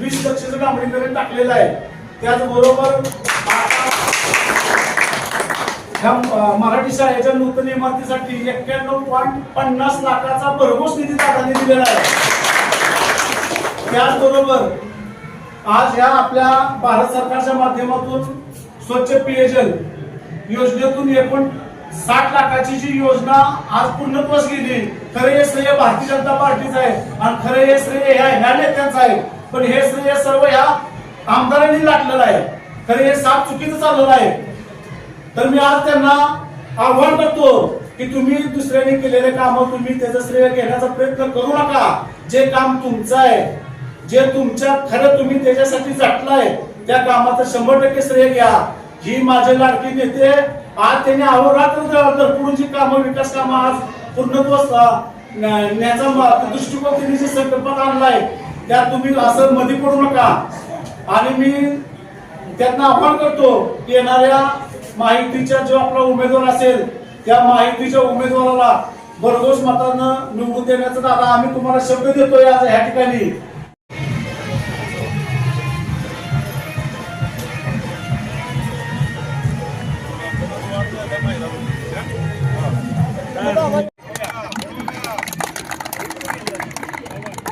वीस लक्षाचं डांबरीकरण टाकलेलं आहे. त्याचबरोबर ह्या मराठी शाळेच्या नूतन इमारतीसाठी एक्क्याण्णव पॉईंट पन्नास लाखाचा भरघोस निधी दादाने दिलेला आहे. त्याचबरोबर आज ह्या आपल्या भारत सरकारच्या माध्यमातून स्वच्छ पेयजल योजनेतून एकूण साठ लाखाची जी योजना आज पूर्णत्वास गेली खरं हे श्रेय भारतीय जनता पार्टीचं आहे आणि खरं हे श्रेय ह्या ह्या नेत्यांचं आहे. पण हे श्रेय सर्व ह्या आमदारांनी लाटलेलं आहे. खरं हे साफ चुकीचं चाललेलं आहे. तर मी आज त्यांना आव्हान करतो की तुम्ही दुसऱ्याने केलेले काम तुम्ही त्याचं श्रेय घेण्याचा प्रयत्न करू नका. जे काम तुमचं आहे जे तुमच्या खरं तुम्ही त्याच्यासाठी झटलाय त्या कामाचं शंभर टक्के श्रेय घ्या. ही माझे लाडकी नेते आज त्यांनी अहोरात्र भरपूर जी कामं विकास कामं आज पूर्णत्व न्यायचा दृष्टिकोन त्यांनी जी संकल्पना आणलाय त्या तुम्ही असं मध्ये पडू नका. आणि मी त्यांना आव्हान करतो की येणाऱ्या माहितीच्या जो आपला उमेदवार असेल त्या माहितीच्या उमेदवाराला भरघोस मतानं निवडून देण्याचा दादा आम्ही तुम्हाला शब्द देतोय आज ह्या ठिकाणी.